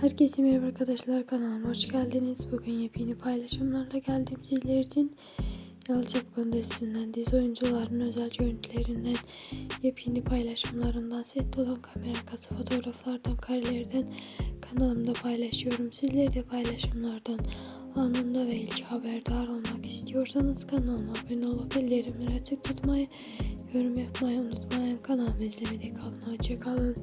Herkese merhaba arkadaşlar kanalıma hoş geldiniz. Bugün yepyeni paylaşımlarla geldim sizler için. Yalı Çapkın dizisinden dizi oyuncularının özel görüntülerinden, yepyeni paylaşımlarından, set olan kamera arkası fotoğraflardan, karelerden kanalımda paylaşıyorum. Sizler de paylaşımlardan anında ve ilk haberdar olmak istiyorsanız kanalıma abone olup bildirimleri açık tutmayı, yorum yapmayı unutmayın. Kanalımı izlemede kalın. Hoşçakalın.